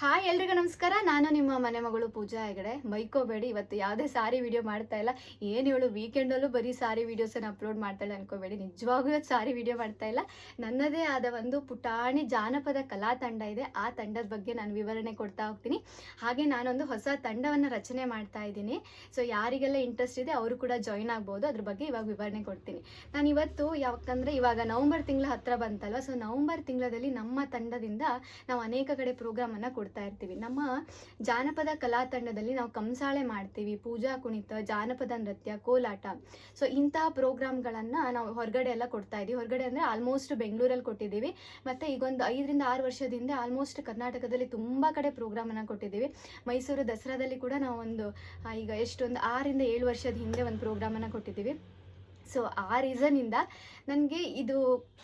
Hi ಎಲ್ರಿಗೂ ನಮಸ್ಕಾರ. ನಾನು ನಿಮ್ಮ ಮನೆ ಮಗಳು ಪೂಜಾ ಹೆಗಡೆ. ಬೈಕೋಬೇಡಿ ಇವತ್ತು ಯಾವುದೇ ಸಾರಿ ವಿಡಿಯೋ ಮಾಡ್ತಾ ಇಲ್ಲ. ಏನು ಇವಳು ವೀಕೆಂಡಲ್ಲೂ ಬರೀ ಸಾರಿ ವಿಡಿಯೋಸನ್ನು ಅಪ್ಲೋಡ್ ಮಾಡ್ತಾಳೆ ಅನ್ಕೋಬೇಡಿ. ನಿಜವಾಗೂ ಇವತ್ತು ಸಾರಿ ವಿಡಿಯೋ ಮಾಡ್ತಾ ಇಲ್ಲ. ನನ್ನದೇ ಆದ ಒಂದು ಪುಟಾಣಿ ಜಾನಪದ ಕಲಾ ತಂಡ ಇದೆ. ಆ ತಂಡದ ಬಗ್ಗೆ ನಾನು ವಿವರಣೆ ಕೊಡ್ತಾ ಹೋಗ್ತೀನಿ. ಹಾಗೆ ನಾನೊಂದು ಹೊಸ ತಂಡವನ್ನು ರಚನೆ ಮಾಡ್ತಾ ಇದ್ದೀನಿ. ಸೊ ಯಾರಿಗೆಲ್ಲ ಇಂಟ್ರೆಸ್ಟ್ ಇದೆ ಅವರು ಕೂಡ ಜಾಯಿನ್ ಆಗ್ಬೋದು. ಅದ್ರ ಬಗ್ಗೆ ಇವಾಗ ವಿವರಣೆ ಕೊಡ್ತೀನಿ. ನಾನು ಇವತ್ತು ಯಾಕಂದರೆ ಇವಾಗ ನವಂಬರ್ ತಿಂಗಳ ಹತ್ರ ಬಂತಲ್ವ? ಸೊ ನವಂಬರ್ ತಿಂಗಳಲ್ಲಿ ನಮ್ಮ ತಂಡದಿಂದ ನಾವು ಅನೇಕ ಕಡೆ ಪ್ರೋಗ್ರಾಮನ್ನು ಕೊಡ್ತಾ ಇರ್ತೀವಿ. ನಮ್ಮ ಜಾನಪದ ಕಲಾ ತಂಡದಲ್ಲಿ ನಾವು ಕಂಸಾಳೆ ಮಾಡ್ತೀವಿ, ಪೂಜಾ ಕುಣಿತ, ಜಾನಪದ ನೃತ್ಯ, ಕೋಲಾಟ. ಸೊ ಇಂತಹ ಪ್ರೋಗ್ರಾಮ್ಗಳನ್ನು ನಾವು ಹೊರಗಡೆ ಎಲ್ಲ ಕೊಡ್ತಾ ಇದ್ದೀವಿ. ಹೊರಗಡೆ ಅಂದರೆ ಆಲ್ಮೋಸ್ಟ್ ಬೆಂಗಳೂರಲ್ಲಿ ಕೊಟ್ಟಿದ್ದೀವಿ. ಮತ್ತು ಈಗೊಂದು ಐದರಿಂದ ಆರು ವರ್ಷದಿಂದ ಆಲ್ಮೋಸ್ಟ್ ಕರ್ನಾಟಕದಲ್ಲಿ ತುಂಬ ಕಡೆ ಪ್ರೋಗ್ರಾಮನ್ನು ಕೊಟ್ಟಿದ್ದೀವಿ. ಮೈಸೂರು ದಸರಾದಲ್ಲಿ ಕೂಡ ನಾವು ಒಂದು ಈಗ ಎಷ್ಟೊಂದು ಆರಿಂದ ಏಳು ವರ್ಷದ ಹಿಂದೆ ಒಂದು ಪ್ರೋಗ್ರಾಮನ್ನು ಕೊಟ್ಟಿದ್ದೀವಿ. ಸೊ ಆ ರೀಸನಿಂದ ನನಗೆ ಇದು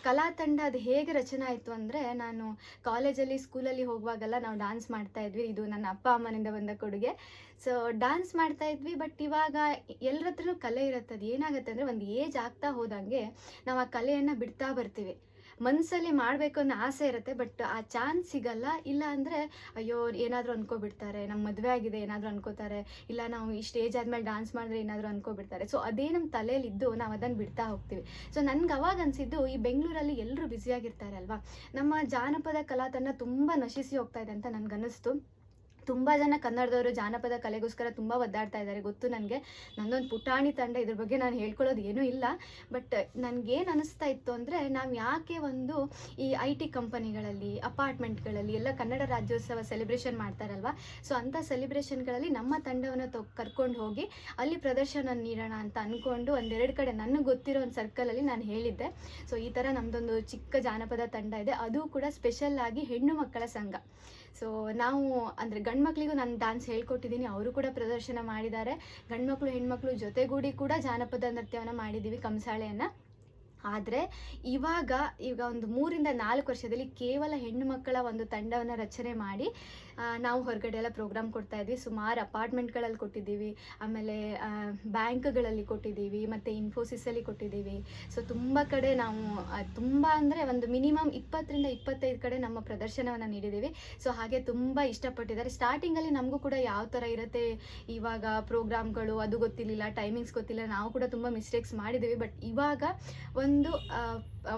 ಕಲಾ ತಂಡ ಅದು ಹೇಗೆ ರಚನೆ ಆಯಿತು ಅಂದರೆ, ನಾನು ಕಾಲೇಜಲ್ಲಿ ಸ್ಕೂಲಲ್ಲಿ ಹೋಗುವಾಗೆಲ್ಲ ನಾವು ಡ್ಯಾನ್ಸ್ ಮಾಡ್ತಾ ಇದ್ವಿ. ಇದು ನನ್ನ ಅಪ್ಪ, ಅಮ್ಮನಿಂದ ಬಂದ ಕೊಡುಗೆ. ಸೊ ಡ್ಯಾನ್ಸ್ ಮಾಡ್ತಾ ಇದ್ವಿ ಬಟ್ ಇವಾಗ ಎಲ್ಲರ ಹತ್ರನೂ ಕಲೆ ಇರುತ್ತೆ. ಅದು ಏನಾಗುತ್ತೆ ಅಂದರೆ, ಒಂದು ಏಜ್ ಆಗ್ತಾ ಹೋದಂಗೆ ನಾವು ಆ ಕಲೆಯನ್ನು ಬಿಡ್ತಾ ಬರ್ತೀವಿ. ಮನಸ್ಸಲ್ಲಿ ಮಾಡಬೇಕು ಅನ್ನೋ ಆಸೆ ಇರುತ್ತೆ, ಬಟ್ ಆ ಚಾನ್ಸ್ ಸಿಗಲ್ಲ. ಇಲ್ಲ ಅಂದರೆ, ಅಯ್ಯೋ, ಏನಾದರೂ ಅನ್ಕೋಬಿಡ್ತಾರೆ ನಮ್ಮ ಮದುವೆ ಆಗಿದೆ, ಏನಾದರೂ ಅನ್ಕೋತಾರೆ, ಇಲ್ಲ ನಾವು ಈ ಸ್ಟೇಜ್ ಆದಮೇಲೆ ಡ್ಯಾನ್ಸ್ ಮಾಡಿದ್ರೆ ಏನಾದರೂ ಅನ್ಕೋಬಿಡ್ತಾರೆ. ಸೊ ಅದೇ ನಮ್ಮ ತಲೆಯಲ್ಲಿದ್ದು, ನಾವು ಅದನ್ನು ಬಿಡ್ತಾ ಹೋಗ್ತೀವಿ. ಸೊ ನನ್ಗೆ ಅವಾಗ ಅನಿಸಿದ್ದು, ಈ ಬೆಂಗಳೂರಲ್ಲಿ ಎಲ್ಲರೂ ಬ್ಯುಸಿಯಾಗಿರ್ತಾರೆ ಅಲ್ವಾ? ನಮ್ಮ ಜಾನಪದ ಕಲಾ ತಂಡ ತುಂಬ ನಶಿಸಿ ಹೋಗ್ತಾ ಇದೆ ಅಂತ ನನಗನ್ನಿಸ್ತು. ತುಂಬ ಜನ ಕನ್ನಡದವರು ಜಾನಪದ ಕಲೆಗೋಸ್ಕರ ತುಂಬ ಒದ್ದಾಡ್ತಾ ಇದ್ದಾರೆ. ಗೊತ್ತು ನನಗೆ. ನನ್ನೊಂದು ಪುಟಾಣಿ ತಂಡ ಇದ್ರ ಬಗ್ಗೆ ನಾನು ಹೇಳ್ಕೊಳ್ಳೋದು ಏನೂ ಇಲ್ಲ. ಬಟ್ ನನಗೇನು ಅನಿಸ್ತಾ ಇತ್ತು ಅಂದರೆ ನಾವು ಯಾಕೆ ಒಂದು ಈ ಐ ಟಿ ಕಂಪನಿಗಳಲ್ಲಿ, ಅಪಾರ್ಟ್ಮೆಂಟ್ಗಳಲ್ಲಿ, ಎಲ್ಲ ಕನ್ನಡ ರಾಜ್ಯೋತ್ಸವ ಸೆಲೆಬ್ರೇಷನ್ ಮಾಡ್ತಾರಲ್ವ? ಸೊ ಅಂಥ ಸೆಲೆಬ್ರೇಷನ್ಗಳಲ್ಲಿ ನಮ್ಮ ತಂಡವನ್ನು ತೊ, ಕರ್ಕೊಂಡು ಹೋಗಿ ಅಲ್ಲಿ ಪ್ರದರ್ಶನ ನೀಡೋಣ ಅಂತ ಅಂದ್ಕೊಂಡು ಒಂದೆರಡು ಕಡೆ ನನಗೆ ಗೊತ್ತಿರೋ ಒಂದು ಸರ್ಕಲಲ್ಲಿ ನಾನು ಹೇಳಿದ್ದೆ. ಸೊ ಈ ಥರ ನಮ್ಮದೊಂದು ಚಿಕ್ಕ ಜಾನಪದ ತಂಡ ಇದೆ. ಅದು ಕೂಡ ಸ್ಪೆಷಲ್ ಆಗಿ ಹೆಣ್ಣು ಮಕ್ಕಳ ಸಂಘ. ಸೊ ನಾವು ಅಂದರೆ ಗಂಡು ಮಕ್ಕಳಿಗೂ ನಾನು ಡ್ಯಾನ್ಸ್ ಹೇಳ್ಕೊಟ್ಟಿದ್ದೀನಿ ಅವರು ಕೂಡ ಪ್ರದರ್ಶನ ಮಾಡಿದ್ದಾರೆ. ಗಂಡು ಮಕ್ಕಳು ಹೆಣ್ಮಕ್ಳು ಜೊತೆಗೂಡಿ ಕೂಡ ಜಾನಪದ ನೃತ್ಯವನ್ನು ಮಾಡಿದ್ದೀವಿ ಕಂಸಾಳೆಯನ್ನು. ಆದರೆ ಇವಾಗ, ಈಗ ಒಂದು ಮೂರಿಂದ ನಾಲ್ಕು ವರ್ಷದಲ್ಲಿ ಕೇವಲ ಹೆಣ್ಣು ಮಕ್ಕಳ ಒಂದು ತಂಡವನ್ನು ರಚನೆ ಮಾಡಿ ನಾವು ಹೊರಗಡೆ ಎಲ್ಲ ಪ್ರೋಗ್ರಾಮ್ ಕೊಡ್ತಾ ಇದ್ವಿ. ಸುಮಾರು ಅಪಾರ್ಟ್ಮೆಂಟ್ಗಳಲ್ಲಿ ಕೊಟ್ಟಿದ್ದೀವಿ. ಆಮೇಲೆ ಬ್ಯಾಂಕ್ಗಳಲ್ಲಿ ಕೊಟ್ಟಿದ್ದೀವಿ. ಮತ್ತು ಇನ್ಫೋಸಿಸಲ್ಲಿ ಕೊಟ್ಟಿದ್ದೀವಿ. ಸೊ ತುಂಬ ಕಡೆ ನಾವು ತುಂಬ ಅಂದರೆ ಒಂದು ಮಿನಿಮಮ್ ಇಪ್ಪತ್ತರಿಂದ ಇಪ್ಪತ್ತೈದು ಕಡೆ ನಮ್ಮ ಪ್ರದರ್ಶನವನ್ನು ನೀಡಿದ್ದೀವಿ. ಸೊ ಹಾಗೆ ತುಂಬ ಇಷ್ಟಪಟ್ಟಿದ್ದಾರೆ. ಸ್ಟಾರ್ಟಿಂಗಲ್ಲಿ ನಮಗೂ ಕೂಡ ಯಾವ ಥರ ಇರುತ್ತೆ ಇವಾಗ ಪ್ರೋಗ್ರಾಮ್ಗಳು ಅದು ಗೊತ್ತಿರಲಿಲ್ಲ ಟೈಮಿಂಗ್ಸ್ ಗೊತ್ತಿಲ್ಲ. ನಾವು ಕೂಡ ತುಂಬ ಮಿಸ್ಟೇಕ್ಸ್ ಮಾಡಿದ್ದೀವಿ. ಬಟ್ ಇವಾಗ ಒಂದು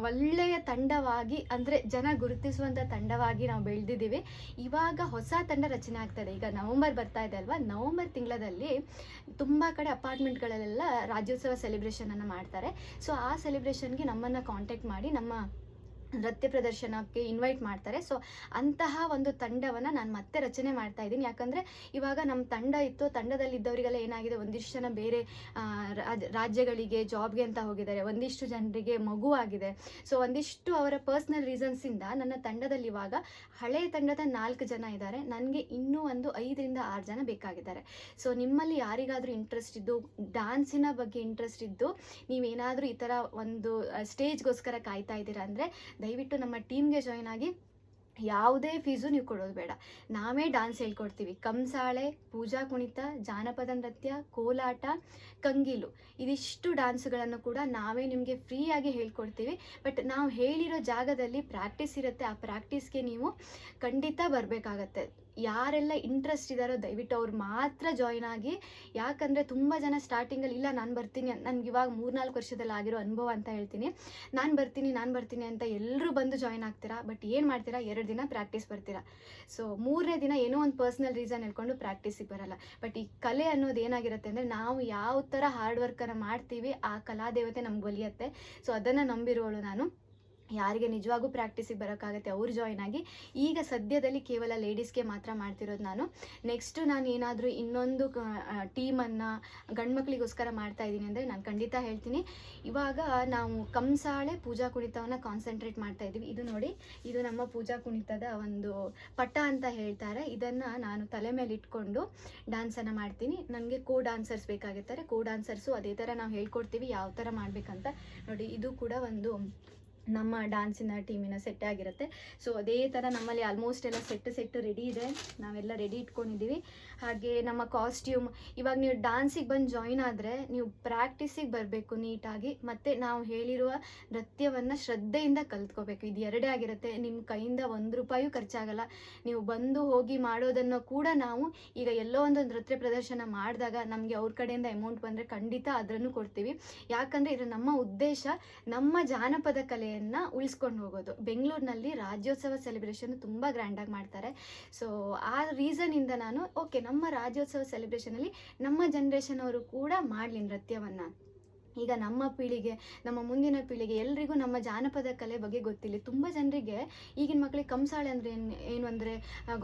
ಒಳ್ಳೆಯ ತಂಡವಾಗಿ, ಅಂದರೆ ಜನ ಗುರುತಿಸುವಂಥ ತಂಡವಾಗಿ ನಾವು ಬೆಳೆದಿದ್ದೀವಿ. ಇವಾಗ ಹೊಸ ತಂಡ ರಚನೆ ಆಗ್ತದೆ. ಈಗ ನವಂಬರ್ ಬರ್ತಾ ಇದೆ ಅಲ್ವಾ? ನವಂಬರ್ ತಿಂಗಳಲ್ಲಿ ತುಂಬ ಕಡೆ ಅಪಾರ್ಟ್ಮೆಂಟ್ಗಳಲ್ಲೆಲ್ಲ ರಾಜ್ಯೋತ್ಸವ ಸೆಲೆಬ್ರೇಷನನ್ನು ಮಾಡ್ತಾರೆ. ಸೊ ಆ ಸೆಲೆಬ್ರೇಷನ್ಗೆ ನಮ್ಮನ್ನು ಕಾಂಟ್ಯಾಕ್ಟ್ ಮಾಡಿ, ನಮ್ಮ ನೃತ್ಯ ಪ್ರದರ್ಶನಕ್ಕೆ ಇನ್ವೈಟ್ ಮಾಡ್ತಾರೆ. ಸೊ ಅಂತಹ ಒಂದು ತಂಡವನ್ನು ನಾನು ಮತ್ತೆ ರಚನೆ ಮಾಡ್ತಾ ಇದ್ದೀನಿ. ಯಾಕಂದರೆ ಇವಾಗ ನಮ್ಮ ತಂಡ ಇತ್ತು. ತಂಡದಲ್ಲಿದ್ದವರಿಗೆಲ್ಲ ಏನಾಗಿದೆ? ಒಂದಿಷ್ಟು ಜನ ಬೇರೆ ರಾಜ್ಯಗಳಿಗೆ ಜಾಬ್ಗೆ ಅಂತ ಹೋಗಿದ್ದಾರೆ. ಒಂದಿಷ್ಟು ಜನರಿಗೆ ಮಗು ಆಗಿದೆ. ಸೊ ಒಂದಿಷ್ಟು ಅವರ ಪರ್ಸ್ನಲ್ ರೀಸನ್ಸಿಂದ ನನ್ನ ತಂಡದಲ್ಲಿ ಇವಾಗ ಹಳೆ ತಂಡದ ನಾಲ್ಕು ಜನ ಇದ್ದಾರೆ. ನನಗೆ ಇನ್ನೂ ಒಂದು ಐದರಿಂದ ಆರು ಜನ ಬೇಕಾಗಿದ್ದಾರೆ. ಸೊ ನಿಮ್ಮಲ್ಲಿ ಯಾರಿಗಾದರೂ ಇಂಟ್ರೆಸ್ಟ್ ಇದ್ದು ಡ್ಯಾನ್ಸಿನ ಬಗ್ಗೆ ಇಂಟ್ರೆಸ್ಟ್ ಇದ್ದು, ನೀವೇನಾದರೂ ಈ ಥರ ಒಂದು ಸ್ಟೇಜ್ಗೋಸ್ಕರ ಕಾಯ್ತಾ ಇದ್ದೀರಾ ಅಂದರೆ ದಯವಿಟ್ಟು ನಮ್ಮ ಟೀಮ್ಗೆ ಜಾಯ್ನ್ ಆಗಿ ಯಾವುದೇ ಫೀಸು ನೀವು ಕೊಡೋದು ಬೇಡ. ನಾವೇ ಡ್ಯಾನ್ಸ್ ಹೇಳ್ಕೊಡ್ತೀವಿ. ಕಂಸಾಳೆ, ಪೂಜಾ ಕುಣಿತ, ಜಾನಪದ ನೃತ್ಯ, ಕೋಲಾಟ, ಕಂಗೀಲು. ಇದಿಷ್ಟು ಡಾನ್ಸ್ಗಳನ್ನು ಕೂಡ ನಾವೇ ನಿಮಗೆ ಫ್ರೀಯಾಗಿ ಹೇಳ್ಕೊಡ್ತೀವಿ. ಬಟ್ ನಾವು ಹೇಳಿರೋ ಜಾಗದಲ್ಲಿ ಪ್ರಾಕ್ಟೀಸ್ ಇರುತ್ತೆ. ಆ ಪ್ರಾಕ್ಟೀಸ್ಗೆ ನೀವು ಖಂಡಿತ ಬರಬೇಕಾಗತ್ತೆ. ಯಾರೆಲ್ಲ ಇಂಟ್ರೆಸ್ಟ್ ಇದ್ದಾರೋ ದಯವಿಟ್ಟು ಅವ್ರು ಮಾತ್ರ ಜಾಯ್ನ್ ಆಗಿ, ಯಾಕಂದರೆ ತುಂಬ ಜನ ಸ್ಟಾರ್ಟಿಂಗಲ್ಲಿ ಇಲ್ಲ, ನಾನು ಬರ್ತೀನಿ, ನನಗೆ ಇವಾಗ ಮೂರ್ನಾಲ್ಕು ವರ್ಷದಲ್ಲಿ ಆಗಿರೋ ಅನುಭವ ಅಂತ ಹೇಳ್ತೀನಿ. ನಾನು ಬರ್ತೀನಿ ನಾನು ಬರ್ತೀನಿ ಅಂತ ಎಲ್ಲರೂ ಬಂದು ಜಾಯ್ನ್ ಆಗ್ತೀರಾ? ಬಟ್ ಏನು ಮಾಡ್ತೀರಾ? ಎರಡು ದಿನ ಪ್ರಾಕ್ಟೀಸ್ ಬರ್ತೀರಾ. ಸೊ ಮೂರನೇ ದಿನ ಏನೋ ಒಂದು ಪರ್ಸ್ನಲ್ ರೀಸನ್ ಹೇಳ್ಕೊಂಡು ಪ್ರಾಕ್ಟೀಸಿಗೆ ಬರಲ್ಲ. ಬಟ್ ಈ ಕಲೆ ಅನ್ನೋದು ಏನಾಗಿರುತ್ತೆ ಅಂದರೆ ನಾವು ಯಾವ ಥರ ಹಾರ್ಡ್ ವರ್ಕನ್ನು ಮಾಡ್ತೀವಿ, ಆ ಕಲಾದೇವತೆ ನಮ್ಗೆ ಒಲಿಯತ್ತೆ. ಸೊ ಅದನ್ನು ನಂಬಿರೋಳು ನಾನು. ಯಾರಿಗೆ ನಿಜವಾಗೂ ಪ್ರಾಕ್ಟೀಸಿಗೆ ಬರೋಕ್ಕಾಗತ್ತೆ, ಅವ್ರು ಜಾಯ್ನ್ ಆಗಿ. ಈಗ ಸದ್ಯದಲ್ಲಿ ಕೇವಲ ಲೇಡೀಸ್ಗೆ ಮಾತ್ರ ಮಾಡ್ತಿರೋದು ನಾನು. ನೆಕ್ಸ್ಟು ನಾನು ಏನಾದರೂ ಇನ್ನೊಂದು ಟೀಮನ್ನು ಗಂಡ್ಮಕ್ಳಿಗೋಸ್ಕರ ಮಾಡ್ತಾ ಇದ್ದೀನಿ ಅಂದರೆ ನಾನು ಖಂಡಿತ ಹೇಳ್ತೀನಿ. ಇವಾಗ ನಾವು ಕಂಸಾಳೆ ಪೂಜಾ ಕುಣಿತವನ್ನು ಕಾನ್ಸಂಟ್ರೇಟ್ ಮಾಡ್ತಾ ಇದ್ದೀವಿ. ಇದು ನೋಡಿ, ಇದು ನಮ್ಮ ಪೂಜಾ ಕುಣಿತದ ಒಂದು ಪಟ ಅಂತ ಹೇಳ್ತಾರೆ. ಇದನ್ನು ನಾನು ತಲೆ ಮೇಲೆ ಇಟ್ಕೊಂಡು ಡ್ಯಾನ್ಸನ್ನು ಮಾಡ್ತೀನಿ. ನನಗೆ ಕೋ ಡಾನ್ಸರ್ಸ್ ಬೇಕಾಗಿರ್ತಾರೆ. ಕೋ ಡಾನ್ಸರ್ಸು ಅದೇ ಥರ ನಾವು ಹೇಳ್ಕೊಡ್ತೀವಿ. ಯಾವ ಥರ ಮಾಡಬೇಕಂತ. ನೋಡಿ, ಇದು ಕೂಡ ಒಂದು ನಮ್ಮ ಡ್ಯಾನ್ಸಿನ ಟೀಮಿನ ಸೆಟ್ ಆಗಿರುತ್ತೆ. ಸೊ ಅದೇ ಥರ ನಮ್ಮಲ್ಲಿ ಆಲ್ಮೋಸ್ಟ್ ಎಲ್ಲ ಸೆಟ್ ಸೆಟ್ ರೆಡಿ ಇದೆ. ನಾವೆಲ್ಲ ರೆಡಿ ಇಟ್ಕೊಂಡಿದ್ದೀವಿ. ಹಾಗೆ ನಮ್ಮ ಕಾಸ್ಟ್ಯೂಮ್ ಇವಾಗ ನೀವು ಡ್ಯಾನ್ಸಿಗೆ ಬಂದು ಜಾಯಿನ್ ಆದರೆ ನೀವು ಪ್ರಾಕ್ಟೀಸಿಗೆ ಬರಬೇಕು ನೀಟಾಗಿ. ಮತ್ತು ನಾವು ಹೇಳಿರುವ ನೃತ್ಯವನ್ನು ಶ್ರದ್ಧೆಯಿಂದ ಕಲ್ತ್ಕೋಬೇಕು. ಇದು ಎರಡೇ ಆಗಿರುತ್ತೆ. ನಿಮ್ಮ ಕೈಯಿಂದ ಒಂದು ರೂಪಾಯೂ ಖರ್ಚಾಗಲ್ಲ. ನೀವು ಬಂದು ಹೋಗಿ ಮಾಡೋದನ್ನು ಕೂಡ ನಾವು ಈಗ ಎಲ್ಲೋ ಒಂದು ನೃತ್ಯ ಪ್ರದರ್ಶನ ಮಾಡಿದಾಗ ನಮಗೆ ಅವ್ರ ಕಡೆಯಿಂದ ಅಮೌಂಟ್ ಬಂದರೆ ಖಂಡಿತ ಅದರನ್ನು ಕೊಡ್ತೀವಿ. ಯಾಕಂದರೆ ಇದು ನಮ್ಮ ಉದ್ದೇಶ. ನಮ್ಮ ಜಾನಪದ ಕಲೆಯನ್ನು ಉಳಿಸ್ಕೊಂಡು ಹೋಗೋದು. ಬೆಂಗಳೂರಿನಲ್ಲಿ ರಾಜ್ಯೋತ್ಸವ ಸೆಲೆಬ್ರೇಷನ್ ತುಂಬ ಗ್ರ್ಯಾಂಡಾಗಿ ಮಾಡ್ತಾರೆ. ಸೊ ಆ ರೀಸನಿಂದ ನಾನು ಓಕೆ ನಮ್ಮ ರಾಜ್ಯೋತ್ಸವ ಸೆಲೆಬ್ರೇಷನಲ್ಲಿ ನಮ್ಮ ಜನ್ರೇಷನ್ ಅವರು ಕೂಡ ಮಾಡಲಿ ನೃತ್ಯವನ್ನು ಈಗ ನಮ್ಮ ಪೀಳಿಗೆ, ನಮ್ಮ ಮುಂದಿನ ಪೀಳಿಗೆ ಎಲ್ರಿಗೂ ನಮ್ಮ ಜಾನಪದ ಕಲೆ ಬಗ್ಗೆ ಗೊತ್ತಿಲ್ಲ. ತುಂಬ ಜನರಿಗೆ ಈಗಿನ ಮಕ್ಕಳಿಗೆ ಕಂಸಾಳೆ ಅಂದರೆ ಏನು ಏನು ಅಂದರೆ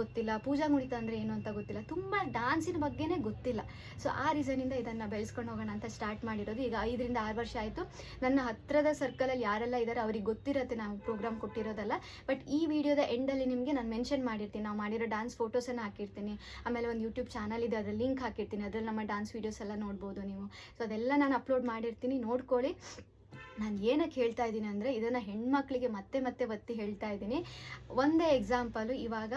ಗೊತ್ತಿಲ್ಲ. ಪೂಜಾ ಕುಣಿತ ಅಂದರೆ ಏನು ಅಂತ ಗೊತ್ತಿಲ್ಲ. ತುಂಬ ಡಾನ್ಸಿನ ಬಗ್ಗೆನೇ ಗೊತ್ತಿಲ್ಲ. ಸೊ ಆ ರೀಸನಿಂದ ಇದನ್ನು ಬೆಳೆಸ್ಕೊಂಡು ಹೋಗೋಣ ಅಂತ ಸ್ಟಾರ್ಟ್ ಮಾಡಿರೋದು. ಈಗ ಐದರಿಂದ ಆರು ವರ್ಷ ಆಯಿತು. ನನ್ನ ಹತ್ತಿರದ ಸರ್ಕಲಲ್ಲಿ ಯಾರೆಲ್ಲ ಇದ್ದಾರೆ ಅವ್ರಿಗೆ ಗೊತ್ತಿರತ್ತೆ ನಾವು ಪ್ರೋಗ್ರಾಮ್ ಕೊಟ್ಟಿರೋದಲ್ಲ. ಬಟ್ ಈ ವಿಡಿಯೋದ ಎಂಡಲ್ಲಿ ನಿಮಗೆ ನಾನು ಮೆನ್ಷನ್ ಮಾಡಿರ್ತೀನಿ. ನಾವು ಮಾಡಿರೋ ಡಾನ್ಸ್ ಫೋಟೋಸನ್ನು ಹಾಕಿರ್ತೀನಿ. ಆಮೇಲೆ ಒಂದು ಯೂಟ್ಯೂಬ್ ಚಾನಲ್ ಇದೆ. ಅದರಲ್ಲಿ ಲಿಂಕ್ ಹಾಕಿರ್ತೀನಿ. ಅದರಲ್ಲಿ ನಮ್ಮ ಡಾನ್ಸ್ ವೀಡಿಯೋಸ್ ಎಲ್ಲ ನೋಡ್ಬೋದು ನೀವು. ಸೊ ಅದೆಲ್ಲ ನಾನು ಅಪ್ಲೋಡ್ ಮಾಡಿರ್ತೀನಿ. তিনি নোট করে ನಾನು ಏನಕ್ಕೆ ಹೇಳ್ತಾ ಇದ್ದೀನಿ ಅಂದರೆ ಇದನ್ನು ಹೆಣ್ಮಕ್ಳಿಗೆ ಮತ್ತೆ ಮತ್ತೆ ಒತ್ತಿ ಹೇಳ್ತಾ ಇದ್ದೀನಿ. ಒಂದೇ ಎಕ್ಸಾಂಪಲು ಇವಾಗ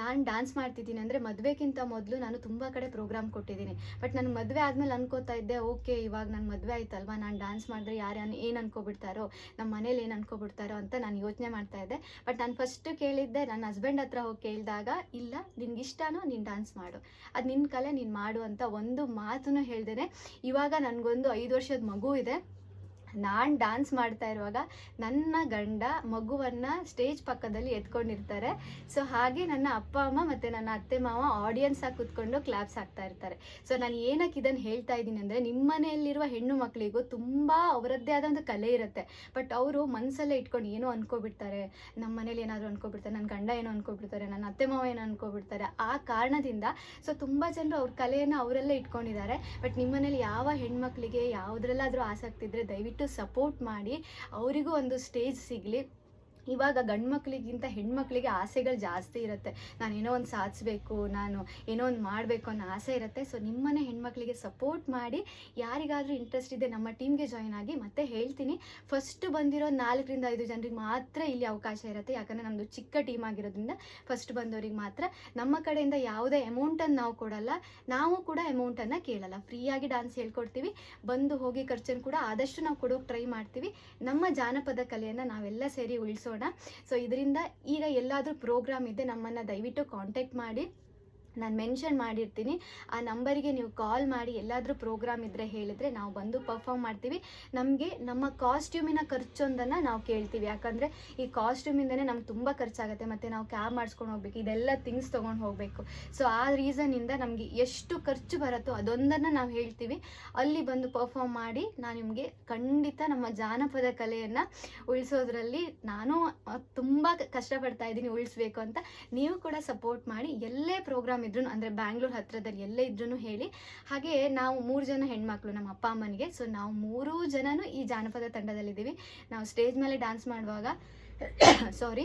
ನಾನು ಡ್ಯಾನ್ಸ್ ಮಾಡ್ತಿದ್ದೀನಿ ಅಂದರೆ ಮದುವೆಗಿಂತ ಮೊದಲು ನಾನು ತುಂಬ ಕಡೆ ಪ್ರೋಗ್ರಾಮ್ ಕೊಟ್ಟಿದ್ದೀನಿ. ಬಟ್ ನಾನು ಮದುವೆ ಆದಮೇಲೆ ಅನ್ಕೋತಾ ಇದ್ದೆ ಓಕೆ ಇವಾಗ ನನ್ನ ಮದುವೆ ಆಯ್ತಲ್ವಾ? ನಾನು ಡ್ಯಾನ್ಸ್ ಮಾಡಿದ್ರೆ ಯಾರು ಏನು ಅನ್ಕೋಬಿಡ್ತಾರೋ? ನಮ್ಮ ಮನೇಲಿ ಏನು ಅನ್ಕೋಬಿಡ್ತಾರೋ? ಅಂತ ನಾನು ಯೋಚನೆ ಮಾಡ್ತಾ ಇದ್ದೆ. ಬಟ್ ನಾನು ಫಸ್ಟ್ ಕೇಳಿದ್ದೆ ನನ್ನ ಹಸ್ಬೆಂಡ್ ಹತ್ರ ಹೋಗಿ ಕೇಳಿದಾಗ, ಇಲ್ಲ, ನಿನ್ಗೆ ಇಷ್ಟನೋ ನೀನು ಡ್ಯಾನ್ಸ್ ಮಾಡು. ಅದು ನಿನ್ನ ಕಲೆ, ನೀನು ಮಾಡು ಅಂತ ಒಂದು ಮಾತನ್ನು ಹೇಳ್ದೇನೆ. ಇವಾಗ ನನಗೊಂದು ಐದು ವರ್ಷದ ಮಗು ಇದೆ. ನಾನು ಡ್ಯಾನ್ಸ್ ಮಾಡ್ತಾ ಇರುವಾಗ ನನ್ನ ಗಂಡ ಮಗುವನ್ನು ಸ್ಟೇಜ್ ಪಕ್ಕದಲ್ಲಿ ಎತ್ಕೊಂಡಿರ್ತಾರೆ. ಸೊ ಹಾಗೆ ನನ್ನ ಅಪ್ಪ, ಅಮ್ಮ ಮತ್ತು ನನ್ನ ಅತ್ತೆ, ಮಾವ ಆಡಿಯನ್ಸ್ ಆಗಿ ಕೂತ್ಕೊಂಡು ಕ್ಲಾಪ್ಸ್ ಆಗ್ತಾ ಇರ್ತಾರೆ. ಸೊ ನಾನು ಏನಕ್ಕೆ ಇದನ್ನು ಹೇಳ್ತಾ ಇದ್ದೀನಿ ಅಂದರೆ ನಿಮ್ಮ ಮನೆಯಲ್ಲಿರುವ ಹೆಣ್ಣು ಮಕ್ಕಳಿಗೂ ತುಂಬ ಅವರದ್ದೇ ಆದ ಒಂದು ಕಲೆ ಇರುತ್ತೆ. ಬಟ್ ಅವರು ಮನಸ್ಸಲ್ಲೇ ಇಟ್ಕೊಂಡು ಏನೋ ಅನ್ಕೋಬಿಡ್ತಾರೆ. ನಮ್ಮ ಮನೇಲಿ ಏನಾದರೂ ಅನ್ಕೋಬಿಡ್ತಾರೆ ನನ್ನ ಗಂಡ ಏನೋ ಅನ್ಕೊಬಿಡ್ತಾರೆ, ನನ್ನ ಅತ್ತೆ, ಮಾವ ಏನೋ ಅನ್ಕೊಬಿಡ್ತಾರೆ ಆ ಕಾರಣದಿಂದ ಸೊ, ತುಂಬ ಜನರು ಅವ್ರ ಕಲೆಯನ್ನು ಅವರಲ್ಲೇ ಇಟ್ಕೊಂಡಿದ್ದಾರೆ. ಬಟ್ ನಿಮ್ಮ ಮನೇಲಿ ಯಾವ ಹೆಣ್ಮಕ್ಳಿಗೆ ಯಾವುದ್ರಲ್ಲಾದರೂ ಆಸಕ್ತಿ ಇದ್ದರೆ ದಯವಿಟ್ಟು ಸಪೋರ್ಟ್ ಮಾಡಿ ಅವರಿಗೂ ಒಂದು ಸ್ಟೇಜ್ ಸಿಗಲಿ. ಇವಾಗ ಗಂಡು ಮಕ್ಕಳಿಗಿಂತ ಹೆಣ್ಮಕ್ಳಿಗೆ ಆಸೆಗಳು ಜಾಸ್ತಿ ಇರುತ್ತೆ. ನಾನು ಏನೋ ಒಂದು ಸಾಧಿಸ್ಬೇಕು, ನಾನು ಏನೋ ಒಂದು ಮಾಡಬೇಕು ಅನ್ನೋ ಆಸೆ ಇರುತ್ತೆ. ಸೊ ನಿಮ್ಮನೆ ಹೆಣ್ಮಕ್ಳಿಗೆ ಸಪೋರ್ಟ್ ಮಾಡಿ ಯಾರಿಗಾದರೂ ಇಂಟ್ರೆಸ್ಟ್ ಇದೆ, ನಮ್ಮ ಟೀಮ್ಗೆ ಜಾಯ್ನ್ ಆಗಿ ಮತ್ತೆ ಹೇಳ್ತೀನಿ. ಫಸ್ಟ್ ಬಂದಿರೋ ನಾಲ್ಕರಿಂದ ಐದು ಜನರಿಗೆ ಮಾತ್ರ ಇಲ್ಲಿ ಅವಕಾಶ ಇರುತ್ತೆ. ಯಾಕಂದರೆ ನಮ್ಮದು ಚಿಕ್ಕ ಟೀಮ್ ಆಗಿರೋದ್ರಿಂದ ಫಸ್ಟ್ ಬಂದವರಿಗೆ ಮಾತ್ರ. ನಮ್ಮ ಕಡೆಯಿಂದ ಯಾವುದೇ ಅಮೌಂಟನ್ನು ನಾವು ಕೊಡಲ್ಲ. ನಾವು ಕೂಡ ಅಮೌಂಟನ್ನು ಕೇಳಲ್ಲ. ಫ್ರೀಯಾಗಿ ಡಾನ್ಸ್ ಹೇಳ್ಕೊಡ್ತೀವಿ. ಬಂದು ಹೋಗಿ ಖರ್ಚನ್ನು ಕೂಡ ಆದಷ್ಟು ನಾವು ಕೊಡೋಕೆ ಟ್ರೈ ಮಾಡ್ತೀವಿ. ನಮ್ಮ ಜಾನಪದ ಕಲೆಯನ್ನು ನಾವೆಲ್ಲ ಸೇರಿ ಉಳಿಸೋಣ ಸೊ ಇದರಿಂದ ಈಗ ಎಲ್ಲಾದರೂ ಪ್ರೋಗ್ರಾಮ್ ಇದೆ ನಮ್ಮನ್ನು ದಯವಿಟ್ಟು ಕಾಂಟ್ಯಾಕ್ಟ್ ಮಾಡಿ. ನಾನು ಮೆನ್ಷನ್ ಮಾಡಿರ್ತೀನಿ. ಆ ನಂಬರಿಗೆ ನೀವು ಕಾಲ್ ಮಾಡಿ, ಎಲ್ಲಾದರೂ ಪ್ರೋಗ್ರಾಮ್ ಇದ್ದರೆ ಹೇಳಿದರೆ ನಾವು ಬಂದು ಪರ್ಫಾರ್ಮ್ ಮಾಡ್ತೀವಿ. ನಮಗೆ ನಮ್ಮ ಕಾಸ್ಟ್ಯೂಮಿನ ಖರ್ಚೊಂದನ್ನು ನಾವು ಕೇಳ್ತೀವಿ. ಯಾಕಂದರೆ ಈ ಕಾಸ್ಟ್ಯೂಮಿಂದನೇ ನಮ್ಗೆ ತುಂಬ ಖರ್ಚಾಗುತ್ತೆ. ಮತ್ತು ನಾವು ಕ್ಯಾಬ್ ಮಾಡಿಸ್ಕೊಂಡು ಹೋಗ್ಬೇಕು. ಇದೆಲ್ಲ ಥಿಂಗ್ಸ್ ತೊಗೊಂಡು ಹೋಗಬೇಕು. ಸೊ ಆ ರೀಸನಿಂದ ನಮಗೆ ಎಷ್ಟು ಖರ್ಚು ಬರುತ್ತೋ ಅದೊಂದನ್ನು ನಾವು ಹೇಳ್ತೀವಿ. ಅಲ್ಲಿ ಬಂದು ಪರ್ಫಾರ್ಮ್ ಮಾಡಿ, ನಾನು ನಿಮಗೆ ಖಂಡಿತ ನಮ್ಮ ಜಾನಪದ ಕಲೆಯನ್ನು ಉಳಿಸೋದ್ರಲ್ಲಿ ನಾನು ತುಂಬ ಕಷ್ಟಪಡ್ತಾ ಇದ್ದೀನಿ ಉಳಿಸ್ಬೇಕು ಅಂತ. ನೀವು ಕೂಡ ಸಪೋರ್ಟ್ ಮಾಡಿ, ಎಲ್ಲೇ ಪ್ರೋಗ್ರಾಮ್ ಇದ್ರು ಅಂದರೆ ಬ್ಯಾಂಗ್ಳೂರ್ ಹತ್ರದಲ್ಲಿ ಎಲ್ಲ ಇದ್ರೂ ಹೇಳಿ. ಹಾಗೆ ನಾವು ಮೂರು ಜನ ಹೆಣ್ಮಕ್ಳು ನಮ್ಮ ಅಪ್ಪ, ಅಮ್ಮನಿಗೆ. ಸೊ ನಾವು ಮೂರೂ ಜನನೂ ಈ ಜಾನಪದ ತಂಡದಲ್ಲಿದ್ದೀವಿ. ನಾವು ಸ್ಟೇಜ್ ಮೇಲೆ ಡ್ಯಾನ್ಸ್ ಮಾಡುವಾಗ ಸಾರಿ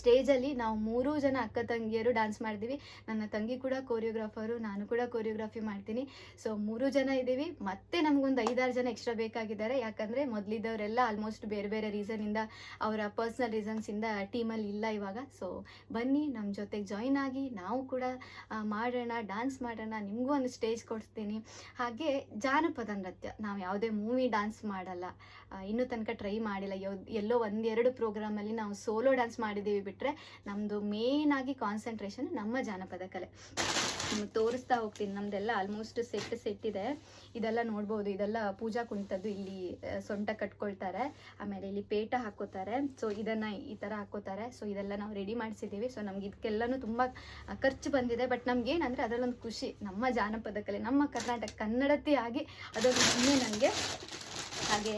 ಸ್ಟೇಜಲ್ಲಿ ನಾವು ಮೂರೂ ಜನ ಅಕ್ಕ ತಂಗಿಯರು ಡ್ಯಾನ್ಸ್ ಮಾಡಿದ್ದೀವಿ. ನನ್ನ ತಂಗಿ ಕೂಡ ಕೋರಿಯೋಗ್ರಾಫರು ನಾನು ಕೂಡ ಕೋರಿಯೋಗ್ರಫಿ ಮಾಡ್ತೀನಿ. ಸೊ ಮೂರು ಜನ ಇದ್ದೀವಿ. ಮತ್ತೆ ನಮಗೊಂದು ಐದಾರು ಜನ ಎಕ್ಸ್ಟ್ರಾ ಬೇಕಾಗಿದ್ದಾರೆ. ಯಾಕಂದರೆ ಮೊದಲಿದ್ದವರೆಲ್ಲ ಆಲ್ಮೋಸ್ಟ್ ಬೇರೆ ಬೇರೆ ರೀಸನಿಂದ ಅವರ ಪರ್ಸ್ನಲ್ ರೀಸನ್ಸಿಂದ ಟೀಮಲ್ಲಿ ಇಲ್ಲ ಇವಾಗ. ಸೊ ಬನ್ನಿ ನಮ್ಮ ಜೊತೆಗೆ ಜಾಯಿನ್ ಆಗಿ ನಾವು ಕೂಡ ಮಾಡೋಣ ಡ್ಯಾನ್ಸ್ ಮಾಡೋಣ. ನಿಮಗೂ ಒಂದು ಸ್ಟೇಜ್ ಕೊಡಿಸ್ತೀನಿ. ಹಾಗೆ ಜಾನಪದ ನೃತ್ಯ. ನಾವು ಯಾವುದೇ ಮೂವಿ ಡ್ಯಾನ್ಸ್ ಮಾಡಲ್ಲ. ಇನ್ನೂ ತನಕ ಟ್ರೈ ಮಾಡಿಲ್ಲ. ಎಲ್ಲೋ ಒಂದೆರಡು ಪ್ರೋಗ್ರಾಮಲ್ಲಿ ನಾವು ಸೋಲೋ ಡ್ಯಾನ್ಸ್ ಮಾಡಿದ್ದೀವಿ. ಬಿಟ್ಟರೆ ನಮ್ಮದು ಮೇನ್ ಆಗಿ ಕಾನ್ಸಂಟ್ರೇಷನ್ ನಮ್ಮ ಜಾನಪದ ಕಲೆ. ತೋರಿಸ್ತಾ ಹೋಗ್ತೀನಿ, ನಮ್ದೆಲ್ಲ ಆಲ್ಮೋಸ್ಟ್ ಸೆಟ್ ಸೆಟ್ ಇದೆ. ಇದೆಲ್ಲ ನೋಡ್ಬೋದು, ಇದೆಲ್ಲ ಪೂಜಾ ಕುಣಿತದ್ದು ಇಲ್ಲಿ ಸೊಂಟ ಕಟ್ಕೊಳ್ತಾರೆ, ಆಮೇಲೆ ಇಲ್ಲಿ ಪೇಟ ಹಾಕೋತಾರೆ. ಸೊ ಇದನ್ನ ಈ ಥರ ಹಾಕೋತಾರೆ. ಸೊ ಇದೆಲ್ಲ ನಾವು ರೆಡಿ ಮಾಡಿಸಿದ್ದೀವಿ. ಸೊ ನಮ್ಗೆ ಇದಕ್ಕೆಲ್ಲನೂ ತುಂಬ ಖರ್ಚು ಬಂದಿದೆ. ಬಟ್ ನಮ್ಗೇನಂದರೆ ಅದರಲ್ಲೊಂದು ಖುಷಿ, ನಮ್ಮ ಜಾನಪದ ಕಲೆ, ನಮ್ಮ ಕರ್ನಾಟಕ ಕನ್ನಡತೆ ಆಗಿ ಅದೊಂದು ಹೆಮ್ಮೆ ನನಗೆ ಹಾಗೆ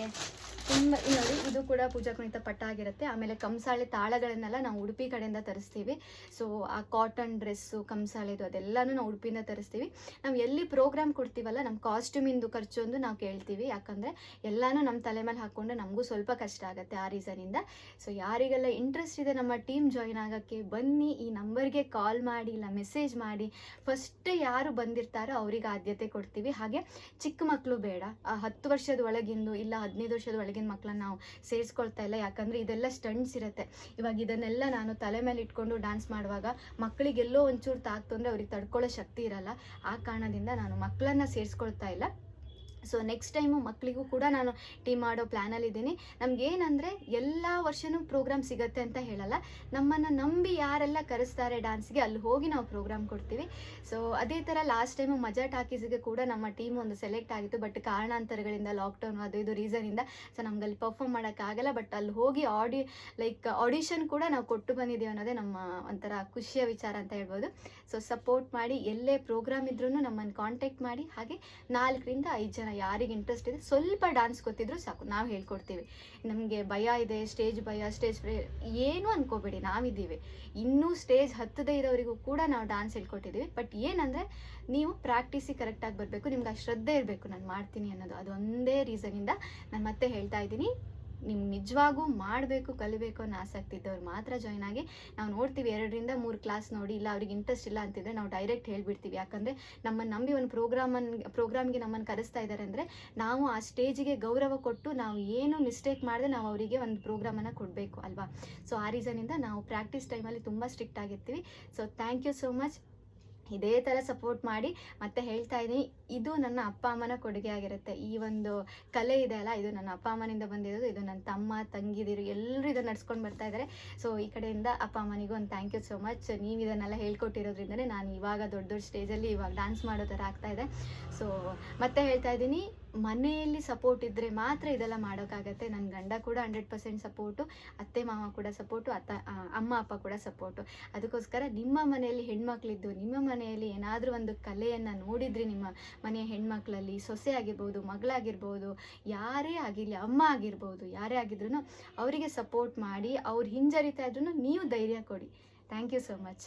ತುಂಬ ನೋಡಿ, ಇದು ಕೂಡ ಪೂಜಾ ಕುಣಿತ ಪಟ್ಟ ಆಗಿರುತ್ತೆ. ಆಮೇಲೆ ಕಂಸಾಳೆ ತಾಳಗಳನ್ನೆಲ್ಲ ನಾವು ಉಡುಪಿ ಕಡೆಯಿಂದ ತರಿಸ್ತೀವಿ. ಸೊ ಆ ಕಾಟನ್ ಡ್ರೆಸ್ಸು ಕಂಸಾಳೆದು ಅದೆಲ್ಲನೂ ನಾವು ಉಡುಪಿಯಿಂದ ತರಿಸ್ತೀವಿ. ನಾವು ಎಲ್ಲಿ ಪ್ರೋಗ್ರಾಮ್ ಕೊಡ್ತೀವಲ್ಲ ನಮ್ಮ ಕಾಸ್ಟ್ಯೂಮಿಂದು ಖರ್ಚು ಒಂದು ನಾವು ಕೇಳ್ತೀವಿ. ಯಾಕಂದರೆ ಎಲ್ಲನೂ ನಮ್ಮ ತಲೆ ಮೇಲೆ ಹಾಕ್ಕೊಂಡು ನಮಗೂ ಸ್ವಲ್ಪ ಕಷ್ಟ ಆಗುತ್ತೆ ಆ ರೀಸನಿಂದ ಸೊ ಯಾರಿಗೆಲ್ಲ ಇಂಟ್ರೆಸ್ಟ್ ಇದೆ ನಮ್ಮ ಟೀಮ್ ಜಾಯ್ನ್ ಆಗೋಕ್ಕೆ, ಬನ್ನಿ, ಈ ನಂಬರ್ಗೆ ಕಾಲ್ ಮಾಡಿ, ಇಲ್ಲ ಮೆಸೇಜ್ ಮಾಡಿ. ಫಸ್ಟ್ ಯಾರು ಬಂದಿರ್ತಾರೋ ಅವರಿಗೆ ಆದ್ಯತೆ ಕೊಡ್ತೀವಿ. ಹಾಗೆ ಚಿಕ್ಕ ಮಕ್ಕಳು ಬೇಡ. ಹತ್ತು ವರ್ಷದ ಒಳಗಿಂದು, ಇಲ್ಲ ಹದಿನೈದು ವರ್ಷದ ಒಳಗಿಂದು ಇವಾಗಿನ ಮಕ್ಕಳನ್ನ ನಾವು ಸೇರಿಸ್ಕೊಳ್ತಾ ಇಲ್ಲ. ಯಾಕಂದರೆ ಇದೆಲ್ಲ ಸ್ಟಂಟ್ಸ್ ಇರುತ್ತೆ. ಇವಾಗ ಇದನ್ನೆಲ್ಲ ನಾನು ತಲೆ ಮೇಲೆ ಇಟ್ಕೊಂಡು ಡ್ಯಾನ್ಸ್ ಮಾಡುವಾಗ ಮಕ್ಕಳಿಗೆಲ್ಲೋ ಒಂಚೂರು ತಾಕ್ತು ಅಂದರೆ ಅವ್ರಿಗೆ ತಡ್ಕೊಳ್ಳೋ ಶಕ್ತಿ ಇರಲ್ಲ. ಆ ಕಾರಣದಿಂದ ನಾನು ಮಕ್ಕಳನ್ನ ಸೇರಿಸ್ಕೊಳ್ತಾ ಇಲ್ಲ. ಸೊ ನೆಕ್ಸ್ಟ್ ಟೈಮು ಮಕ್ಕಳಿಗೂ ಕೂಡ ನಾನು ಟೀಮ್ ಮಾಡೋ ಪ್ಲ್ಯಾನಲ್ಲಿದ್ದೀನಿ ನಮ್ಗೆ ನಮಗೇನಂದರೆ ಎಲ್ಲ ವರ್ಷನೂ ಪ್ರೋಗ್ರಾಮ್ ಸಿಗುತ್ತೆ ಅಂತ ಹೇಳಲ್ಲ. ನಮ್ಮನ್ನು ನಂಬಿ ಯಾರೆಲ್ಲ ಕರೆಸ್ತಾರೆ ಡ್ಯಾನ್ಸ್ಗೆ ಅಲ್ಲಿ ಹೋಗಿ ನಾವು ಪ್ರೋಗ್ರಾಮ್ ಕೊಡ್ತೀವಿ. ಸೊ ಅದೇ ಥರ ಲಾಸ್ಟ್ ಟೈಮು ಮಜಾ ಟಾಕೀಸ್ಗೆ ಕೂಡ ನಮ್ಮ ಟೀಮ್ ಒಂದು ಸೆಲೆಕ್ಟ್ ಆಗಿತ್ತು. ಬಟ್ ಕಾರಣಾಂತರಗಳಿಂದ ಲಾಕ್ಡೌನ್ ಅದು ಇದು ರೀಸನಿಂದ ಸೊ ನಮ್ಗೆ ಅಲ್ಲಿ ಪರ್ಫಾರ್ಮ್ ಮಾಡೋಕ್ಕಾಗಲ್ಲ ಬಟ್ ಅಲ್ಲಿ ಹೋಗಿ ಆಡಿ ಲೈಕ್ ಆಡಿಷನ್ ಕೂಡ ನಾವು ಕೊಟ್ಟು ಬಂದಿದ್ದೀವಿ ಅನ್ನೋದೇ ನಮ್ಮ ಒಂಥರ ಖುಷಿಯ ವಿಚಾರ ಅಂತ ಹೇಳ್ಬೋದು. ಸೊ ಸಪೋರ್ಟ್ ಮಾಡಿ ಎಲ್ಲೇ ಪ್ರೋಗ್ರಾಮ್ ಇದ್ರೂ ನಮ್ಮನ್ನು ಕಾಂಟ್ಯಾಕ್ಟ್ ಮಾಡಿ. ಹಾಗೆ ನಾಲ್ಕರಿಂದ ಐದು ಜನ ಯಾರಿಗೆ ಇಂಟ್ರೆಸ್ಟ್ ಇದೆ, ಸ್ವಲ್ಪ ಡ್ಯಾನ್ಸ್ ಗೊತ್ತಿದ್ರು ಸಾಕು, ನಾವು ಹೇಳ್ಕೊಡ್ತೀವಿ. ನಮಗೆ ಭಯ ಇದೆ ಸ್ಟೇಜ್ ಭಯ ಸ್ಟೇಜ್ ಏನೂ ಅನ್ಕೋಬೇಡಿ, ನಾವಿದ್ದೀವಿ. ಇನ್ನೂ ಸ್ಟೇಜ್ ಹತ್ತದೇ ಇರೋರಿಗೂ ಕೂಡ ನಾವು ಡ್ಯಾನ್ಸ್ ಹೇಳ್ಕೊಟ್ಟಿದ್ದೀವಿ. ಬಟ್ ಏನಂದರೆ, ನೀವು ಪ್ರಾಕ್ಟೀಸಿಗೆ ಕರೆಕ್ಟಾಗಿ ಬರಬೇಕು, ನಿಮ್ಗೆ ಆ ಶ್ರದ್ಧೆ ಇರಬೇಕು, ನಾನು ಮಾಡ್ತೀನಿ ಅನ್ನೋದು. ಅದೊಂದೇ ರೀಸನಿಂದ ನಾನು ಮತ್ತೆ ಹೇಳ್ತಾ ಇದ್ದೀನಿ. ನಿಮ್ಗೆ ನಿಜವಾಗೂ ಮಾಡಬೇಕು, ಕಲಿಬೇಕು ಅನ್ನೋ ಆಸಕ್ತಿ ಇದ್ದವ್ರು ಮಾತ್ರ ಜಾಯ್ನ್ ಆಗಿ ನಾವು ನೋಡ್ತೀವಿ ಎರಡರಿಂದ ಮೂರು ಕ್ಲಾಸ್ ನೋಡಿ, ಇಲ್ಲ ಅವ್ರಿಗೆ ಇಂಟ್ರೆಸ್ಟ್ ಇಲ್ಲ ಅಂತಿದ್ರೆ ನಾವು ಡೈರೆಕ್ಟ್ ಹೇಳ್ಬಿಡ್ತೀವಿ. ಯಾಕಂದರೆ ನಮ್ಮನ್ನು ನಂಬಿ ಒಂದು ಪ್ರೋಗ್ರಾಮನ್ನು ಪ್ರೋಗ್ರಾಮ್ಗೆ ನಮ್ಮನ್ನು ಕರೆಸ್ತಾ ಇದ್ದಾರೆ ಅಂದರೆ ನಾವು ಆ ಸ್ಟೇಜಿಗೆ ಗೌರವ ಕೊಟ್ಟು ನಾವು ಏನು ಮಿಸ್ಟೇಕ್ ಮಾಡಿದ್ರೆ ನಾವು ಅವರಿಗೆ ಒಂದು ಪ್ರೋಗ್ರಾಮನ್ನು ಕೊಡಬೇಕು ಅಲ್ವಾ? ಸೊ ಆ ರೀಸನಿಂದ ನಾವು ಪ್ರಾಕ್ಟೀಸ್ ಟೈಮಲ್ಲಿ ತುಂಬ ಸ್ಟ್ರಿಕ್ಟ್ ಆಗಿರ್ತೀವಿ. So thank you so much ಇದೇ ಥರ ಸಪೋರ್ಟ್ ಮಾಡಿ ಮತ್ತೆ ಹೇಳ್ತಾ ಇದ್ದೀನಿ. ಇದು ನನ್ನ ಅಪ್ಪ ಅಮ್ಮನ ಕೊಡುಗೆ ಆಗಿರುತ್ತೆ. ಈ ಒಂದು ಕಲೆ ಇದೆ ಅಲ್ಲ, ಇದು ನನ್ನ ಅಪ್ಪ ಅಮ್ಮನಿಂದ ಬಂದಿರೋದು, ಇದು ನನ್ನ ತಮ್ಮ, ತಂಗಿದಿರು ಎಲ್ಲರೂ ಇದನ್ನು ನಡ್ಸ್ಕೊಂಡು ಬರ್ತಾ ಇದ್ದಾರೆ ಸೊ ಈ ಕಡೆಯಿಂದ ಅಪ್ಪ ಅಮ್ಮನಿಗೂ ಒಂದು ಥ್ಯಾಂಕ್ ಯು ಸೋ ಮಚ್ ನೀವು ಇದನ್ನೆಲ್ಲ ಹೇಳ್ಕೊಟ್ಟಿರೋದ್ರಿಂದನೇ ನಾನು ಇವಾಗ ದೊಡ್ಡ ದೊಡ್ಡ ಸ್ಟೇಜಲ್ಲಿ ಇವಾಗ ಡ್ಯಾನ್ಸ್ ಮಾಡೋ ಥರ ಇದೆ. ಸೊ ಮತ್ತೆ ಹೇಳ್ತಾ ಇದ್ದೀನಿ, ಮನೆಯಲ್ಲಿ ಸಪೋರ್ಟ್ ಇದ್ದರೆ ಮಾತ್ರ ಇದೆಲ್ಲ ಮಾಡೋಕ್ಕಾಗತ್ತೆ. ನನ್ನ ಗಂಡ ಕೂಡ ಹಂಡ್ರೆಡ್ ಪರ್ಸೆಂಟ್ ಸಪೋರ್ಟು ಅತ್ತೆ ಮಾವ ಕೂಡ ಸಪೋರ್ಟು ಅತ್ತ ಅಮ್ಮ, ಅಪ್ಪ ಕೂಡ ಸಪೋರ್ಟು ಅದಕ್ಕೋಸ್ಕರ ನಿಮ್ಮ ಮನೆಯಲ್ಲಿ ಹೆಣ್ಮಕ್ಳಿದ್ದು, ನಿಮ್ಮ ಮನೆಯಲ್ಲಿ ಏನಾದರೂ ಒಂದು ಕಲೆಯನ್ನು ನೋಡಿದ್ರಿ, ನಿಮ್ಮ ಮನೆಯ ಹೆಣ್ಮಕ್ಳಲ್ಲಿ ಸೊಸೆ ಆಗಿರ್ಬೋದು, ಮಗಳಾಗಿರ್ಬೋದು, ಯಾರೇ ಆಗಿರಲಿ, ಅಮ್ಮ ಆಗಿರ್ಬೋದು, ಯಾರೇ ಆಗಿದ್ರು ಅವರಿಗೆ ಸಪೋರ್ಟ್ ಮಾಡಿ ಅವ್ರು ಹಿಂಜರಿತಾ ಇದ್ರೂ ನೀವು ಧೈರ್ಯ ಕೊಡಿ. Thank you so much